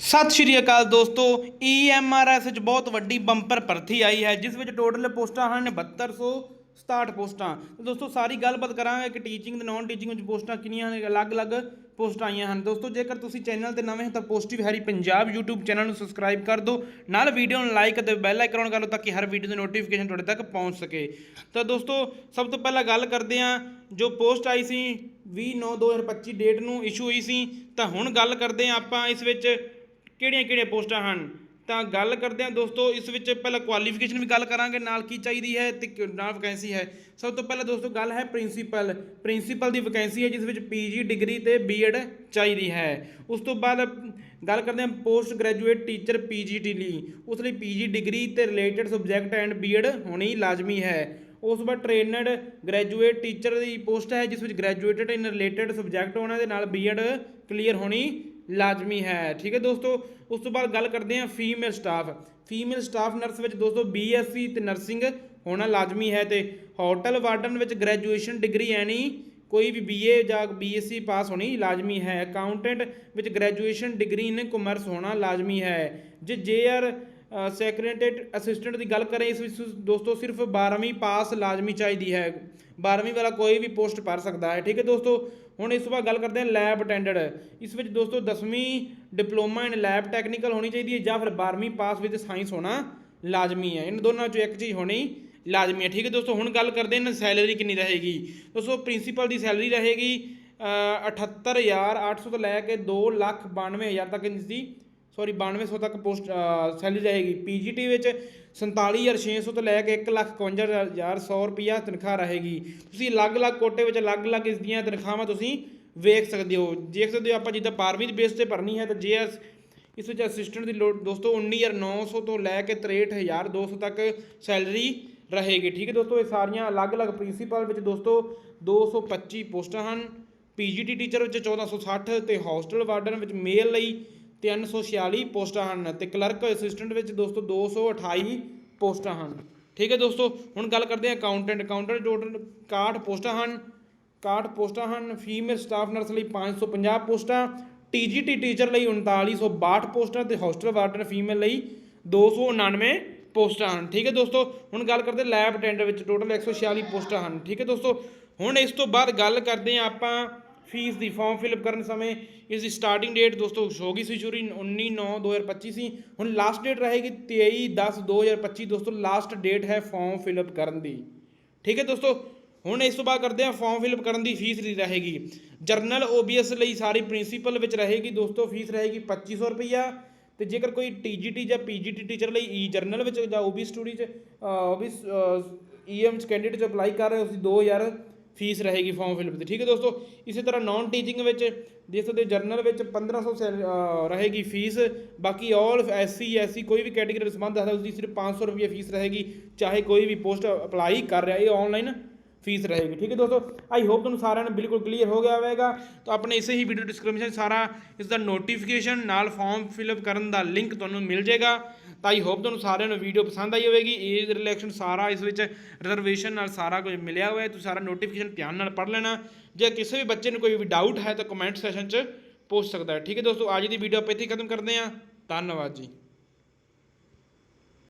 ਸਤਿ ਸ਼੍ਰੀ ਅਕਾਲ ਦੋਸਤੋ ਈਐਮਆਰਐਸ ਵਿੱਚ ਬਹੁਤ ਵੱਡੀ ਬੰਪਰ ਭਰਤੀ ਆਈ ਹੈ, ਜਿਸ ਵਿੱਚ ਟੋਟਲ ਪੋਸਟਾਂ ਹਨ 7267 ਪੋਸਟਾਂ। ਦੋਸਤੋ, ਸਾਰੀ ਗੱਲਬਾਤ ਕਰਾਂਗੇ ਕਿ ਟੀਚਿੰਗ ਤੇ ਨਾਨ ਟੀਚਿੰਗ ਵਿੱਚ ਪੋਸਟਾਂ ਕਿੰਨੀਆਂ ਹਨ ਅਲੱਗ-ਅਲੱਗ ਪੋਸਟਾਂ ਆਈਆਂ ਹਨ। ਦੋਸਤੋ, ਜੇਕਰ ਤੁਸੀਂ ਚੈਨਲ ਤੇ ਨਵੇਂ ਹੋ, ਤਾਂ positive Harry Punjab YouTube channel ਨੂੰ ਸਬਸਕ੍ਰਾਈਬ ਕਰ ਦਿਓ, ਨਾਲ ਵੀਡੀਓ ਨੂੰ ਲਾਈਕ ਅਤੇ ਬੈਲ ਆਈਕਨ ਕਰ ਲਓ ਤਾਂ ਕਿ ਹਰ ਵੀਡੀਓ ਦੀ ਨੋਟੀਫਿਕੇਸ਼ਨ ਤੁਹਾਡੇ ਤੱਕ ਪਹੁੰਚ ਸਕੇ। ਤਾਂ ਦੋਸਤੋ, ਸਭ ਤੋਂ ਪਹਿਲਾਂ ਗੱਲ ਕਰਦੇ ਹਾਂ, ਜੋ ਪੋਸਟ ਆਈ ਸੀ 20/9/2025 ਡੇਟ ਨੂੰ ਇਸ਼ੂ ਹੋਈ ਸੀ, ਤਾਂ ਹੁਣ ਗੱਲ ਕਰਦੇ ਹਾਂ ਆਪਾਂ ਇਸ ਵਿੱਚ ਕਿਹੜੀਆਂ ਕਿਹੜੀਆਂ ਪੋਸਟਾਂ ਹਨ? ਤਾਂ ਗੱਲ ਕਰਦੇ ਹਾਂ ਦੋਸਤੋ, ਇਸ ਵਿੱਚ ਪਹਿਲਾਂ ਕੁਆਲੀਫਿਕੇਸ਼ਨ ਵੀ ਗੱਲ ਕਰਾਂਗੇ, ਨਾਲ ਕੀ ਚਾਹੀਦੀ ਹੈ ਤੇ ਨਾਲ ਵੈਕੈਂਸੀ ਹੈ। ਸਭ ਤੋਂ ਪਹਿਲਾਂ ਦੋਸਤੋ, ਗੱਲ ਹੈ ਪ੍ਰਿੰਸੀਪਲ ਪ੍ਰਿੰਸੀਪਲ ਦੀ ਵੈਕੈਂਸੀ ਹੈ, ਜਿਸ ਵਿੱਚ ਪੀਜੀ ਡਿਗਰੀ ਤੇ ਬੀਐਡ ਚਾਹੀਦੀ ਹੈ। ਉਸ ਤੋਂ ਬਾਅਦ ਗੱਲ ਕਰਦੇ ਹਾਂ ਪੋਸਟ ਗ੍ਰੈਜੂਏਟ ਟੀਚਰ ਪੀਜੀਟੀ ਲਈ। ਉਸ ਲਈ ਪੀਜੀ ਡਿਗਰੀ ਤੇ ਰਿਲੇਟਡ ਸਬਜੈਕਟ ਐਂਡ ਬੀਐਡ ਹੋਣੀ ਲਾਜ਼ਮੀ ਹੈ। ਉਸ ਤੋਂ ਬਾਅਦ ਟ੍ਰੇਨਡ ਗ੍ਰੈਜੂਏਟ ਟੀਚਰ ਦੀ ਪੋਸਟ ਹੈ, ਜਿਸ ਵਿੱਚ ਗ੍ਰੈਜੂਏਟਡ ਇਨ ਰਿਲੇਟਡ ਸਬਜੈਕਟ ਹੋਣਾ ਦੇ ਨਾਲ ਬੀਐਡ ਕਲੀਅਰ ਹੋਣੀ ਲਾਜ਼ਮੀ ਹੈ। ਠੀਕ ਹੈ ਦੋਸਤੋ, ਉਸ ਤੋਂ ਬਾਅਦ ਗੱਲ ਕਰਦੇ ਹਾਂ female staff female staff nurse ਵਿੱਚ ਦੋਸਤੋ ਬੀਐਸਸੀ ਤੇ ਨਰਸਿੰਗ ਹੋਣਾ ਲਾਜ਼ਮੀ ਹੈ ਤੇ ਹੋਟਲ ਵਾਰਡਨ ਵਿੱਚ ਗ੍ਰੈਜੂਏਸ਼ਨ ਡਿਗਰੀ ਐਣੀ ਕੋਈ ਵੀ ਬੀਏ ਜਾਂ ਬੀਐਸਸੀ ਪਾਸ ਹੋਣੀ ਲਾਜ਼ਮੀ ਹੈ। ਅਕਾਊਂਟੈਂਟ ਵਿੱਚ ਗ੍ਰੈਜੂਏਸ਼ਨ ਡਿਗਰੀ ਇਨ ਕਾਮਰਸ ਹੋਣਾ ਲਾਜ਼ਮੀ ਹੈ। ਜੇ ਜੇਆਰ ਸੈਕਰੇਟਰੀਏਟ ਅਸਿਸਟੈਂਟ ਦੀ ਗੱਲ ਕरें ਇਸ ਵਿੱਚ ਦੋਸਤੋ ਸਿਰਫ 12ਵੀਂ ਪਾਸ ਲਾਜ਼ਮੀ ਚਾਹੀਦੀ ਹੈ। 12ਵੀਂ ਵਾਲਾ ਕੋਈ ਵੀ ਪੋਸਟ ਭਰ ਸਕਦਾ ਹੈ ਠੀਕ ਹੈ ਦੋਸਤੋ? ਹੁਣ ਇਸ ਤੋਂ ਬਾਅਦ ਗੱਲ ਕਰਦੇ ਹਾਂ ਲੈਬ ਅਟੈਂਡੈਂਟ ਇਸ ਵਿੱਚ ਦੋਸਤੋ 10ਵੀਂ ਡਿਪਲੋਮਾ ਇਨ ਲੈਬ ਟੈਕਨੀਕਲ ਹੋਣੀ ਚਾਹੀਦੀ ਹੈ ਜਾਂ ਫਿਰ 12ਵੀਂ ਪਾਸ ਵਿੱਚ ਸਾਇੰਸ ਹੋਣਾ ਲਾਜ਼ਮੀ ਹੈ। ਇਹਨਾਂ ਦੋਨਾਂ ਚੋਂ ਇੱਕ ਚੀਜ਼ ਹੋਣੀ ਲਾਜ਼ਮੀ ਹੈ ਠੀਕ ਹੈ ਦੋਸਤੋ? ਹੁਣ ਗੱਲ ਕਰਦੇ ਹਾਂ ਸੈਲਰੀ ਕਿੰਨੀ ਰਹੇਗੀ। ਦੋਸਤੋ ਪ੍ਰਿੰਸੀਪਲ ਦੀ ਸੈਲਰੀ ਰਹੇਗੀ ਅ, 78800 ਤੋਂ ਲੈ ਕੇ 292000 ਤੱਕ ਇਸ ਦੀ ਸੌਰੀ 9200 ਤੱਕ ਪੋਸਟ ਸੈਲਰੀ ਰਹੇਗੀ। ਪੀਜੀਟੀ ਵਿੱਚ 47600 ਤੋਂ ਲੈ ਕੇ 151100 ਰੁਪਿਆ ਤਨਖਾਹ ਰਹੇਗੀ। ਤੁਸੀਂ ਅਲੱਗ-ਅਲੱਗ ਕੋਟੇ ਵਿੱਚ ਅਲੱਗ-ਅਲੱਗ ਇਸ ਦੀਆਂ ਤਨਖਾਹਾਂ ਤੁਸੀਂ ਵੇਖ ਸਕਦੇ ਹੋ। ਦੇਖ ਸਕਦੇ ਹੋ ਆਪਾਂ ਜਿੱਦਾਂ 12ਵੀਂ ਬੇਸ ਤੇ ਭਰਨੀ ਹੈ ਤਾਂ ਜੇ ਇਸ ਇਸ ਵਿੱਚ ਅਸਿਸਟੈਂਟ ਦੀ ਲੋੜ, ਦੋਸਤੋ 19900 ਤੋਂ ਲੈ ਕੇ 63200 ਤੱਕ ਸੈਲਰੀ ਰਹੇਗੀ। ਠੀਕ ਹੈ ਦੋਸਤੋ, ਇਹ ਸਾਰੀਆਂ ਅਲੱਗ-ਅਲੱਗ ਪ੍ਰਿੰਸੀਪਲ ਵਿੱਚ ਦੋਸਤੋ 225 ਪੋਸਟਾਂ ਹਨ। ਪੀਜੀਟੀ ਟੀਚਰ ਵਿੱਚ 1460 ਤੇ ਹੋਸਟਲ ਵਾਰਡਨ ਵਿੱਚ ਮੇਲ ਲਈ 346 ਪੋਸਟਾਂ ਹਨ ਤੇ ਕਲਰਕ ਅਸਿਸਟੈਂਟ ਵਿੱਚ ਦੋਸਤੋ 228 ਪੋਸਟਾਂ ਹਨ। ਠੀਕ ਹੈ ਦੋਸਤੋ, ਹੁਣ ਗੱਲ ਕਰਦੇ ਹਾਂ ਅਕਾਊਂਟੈਂਟ ਅਕਾਊਂਟੈਂਟ ਟੋਟਲ 61 ਪੋਸਟਾਂ ਹਨ 61 ਪੋਸਟਾਂ ਹਨ ਫੀਮੇਲ ਸਟਾਫ ਨਰਸ ਲਈ 550 ਪੋਸਟਾਂ ਟੀਜੀਟੀ ਟੀਚਰ ਲਈ 3962 ਪੋਸਟਾਂ ਤੇ ਹੋਸਟਲ ਵਾਰਡਨ ਫੀਮੇਲ ਲਈ 299 ਪੋਸਟਾਂ ਹਨ। ਠੀਕ ਹੈ ਦੋਸਤੋ, ਹੁਣ ਗੱਲ ਕਰਦੇ ਲੈਬ ਅਟੈਂਡਰ ਵਿੱਚ ਟੋਟਲ 146 ਪੋਸਟਾਂ ਹਨ। ਠੀਕ ਹੈ ਦੋਸਤੋ, ਹੁਣ ਇਸ ਤੋਂ ਬਾਅਦ ਗੱਲ ਕਰਦੇ ਹਾਂ ਆਪਾਂ ਫੀਸ ਦੀ ਫਾਰਮ ਫਿਲਅਪ ਕਰਨ ਸਮੇਂ ਇਸ ਦੀ ਸਟਾਰਟਿੰਗ ਡੇਟ ਦੋਸਤੋ ਹੋ ਗਈ ਸੀ ਸ਼ੁਰੂ 19 9 2025 ਸੀ। ਹੁਣ ਲਾਸਟ ਡੇਟ ਰਹੇਗੀ 23 10 2025 ਦੋਸਤੋ ਲਾਸਟ ਡੇਟ ਹੈ ਫਾਰਮ ਫਿਲਅਪ ਕਰਨ ਦੀ। ਠੀਕ ਹੈ ਦੋਸਤੋ, ਹੁਣ ਇਸ ਤੋਂ ਬਾਅਦ ਕਰਦੇ ਹਾਂ ਫਾਰਮ ਫਿਲਅਪ ਕਰਨ ਦੀ ਫੀਸ ਦੀ ਰਹੇਗੀ। ਜਰਨਲ ਓਬੀਐਸ ਲਈ ਸਾਰੀ ਪ੍ਰਿੰਸੀਪਲ ਵਿੱਚ ਰਹੇਗੀ ਦੋਸਤੋ ਫੀਸ ਰਹੇਗੀ 2500 ਰੁਪਈਆ। ਤੇ ਜੇਕਰ ਕੋਈ ਟੀਜੀਟੀ ਜਾਂ ਪੀਜੀਟੀ ਟੀਚਰ ਲਈ ਈ ਜਰਨਲ ਵਿੱਚ ਜਾਂ ਓਬੀ ਸਟੂਡੀ ਚ ਓਬੀ ਈਐਮ ਚ ਕੈਂਡੀਡੇਟ ਚ ਅਪਲਾਈ ਕਰ ਰਹੇ ਹੋ, ਤੁਸੀਂ 2000 ਫੀਸ ਰਹੇਗੀ ਫਾਰਮ ਫਿਲਅਪ ਦੀ। ਠੀਕ ਹੈ ਦੋਸਤੋ, ਇਸੇ ਤਰ੍ਹਾਂ ਨਾਨ ਟੀਚਿੰਗ ਵਿੱਚ ਦੇਖ ਸਕਦੇ ਜਰਨਲ ਵਿੱਚ 1500 ਸੈਲ- ਅਹ ਰਹੇਗੀ ਫੀਸ, ਬਾਕੀ ਆਲ ਐਸਸੀ ਐਸਸੀ ਕੋਈ ਵੀ ਕੈਟਾਗਰੀ ਸੰਬੰਧ ਹੈ ਉਸ ਦੀ ਸਿਰਫ 500 ਰੁਪਏ ਫੀਸ ਰਹੇਗੀ, ਚਾਹੇ ਕੋਈ ਵੀ ਪੋਸਟ ਅਪਲਾਈ ਕਰ ਰਿਹਾ, ਇਹ ਆਨਲਾਈਨ ਫੀਸ ਰਹੇਗੀ। ਠੀਕ ਹੈ ਦੋਸਤੋ ਆਈ ਹੋਪ ਤੁਹਾਨੂੰ ਸਾਰਿਆਂ ਨੂੰ ਬਿਲਕੁਲ ਕਲੀਅਰ ਹੋ ਗਿਆ ਹੋਵੇਗਾ। ਤਾਂ ਆਪਣੇ ਇਸੇ ਹੀ ਵੀਡੀਓ ਡਿਸਕ੍ਰਿਪਸ਼ਨ ਸਾਰਾ ਇਸ ਦਾ ਨੋਟੀਫਿਕੇਸ਼ਨ ਨਾਲ ਫਾਰਮ ਫਿਲਅਪ ਕਰਨ ਦਾ ਲਿੰਕ ਤੁਹਾਨੂੰ ਮਿਲ ਜਾਏਗਾ। ਤਾਂ ਆਈ ਹੋਪ ਤੁਹਾਨੂੰ ਸਾਰਿਆਂ ਨੂੰ ਵੀਡੀਓ ਪਸੰਦ ਆਈ ਹੋਵੇਗੀ। ਏਜ ਰਿਲੈਕਸ਼ਨ ਸਾਰਾ ਇਸ ਵਿੱਚ ਰਿਜ਼ਰਵੇਸ਼ਨ ਨਾਲ ਸਾਰਾ ਕੁਝ ਮਿਲਿਆ ਹੋਇਆ ਹੈ। ਤੁਸੀਂ ਸਾਰਾ ਨੋਟੀਫਿਕੇਸ਼ਨ ਧਿਆਨ ਨਾਲ ਪੜ੍ਹ ਲੈਣਾ। ਜੇ ਕਿਸੇ ਵੀ ਬੱਚੇ ਨੂੰ ਕੋਈ ਵੀ ਡਾਊਟ ਹੈ ਤਾਂ ਕਮੈਂਟ ਸੈਸ਼ਨ 'ਚ ਪੁੱਛ ਸਕਦਾ ਹੈ। ਠੀਕ ਹੈ ਦੋਸਤੋ, ਅੱਜ ਦੀ ਵੀਡੀਓ ਆਪਾਂ ਇੱਥੇ ਹੀ ਖਤਮ ਕਰਦੇ ਹਾਂ। ਧੰਨਵਾਦ ਜੀ।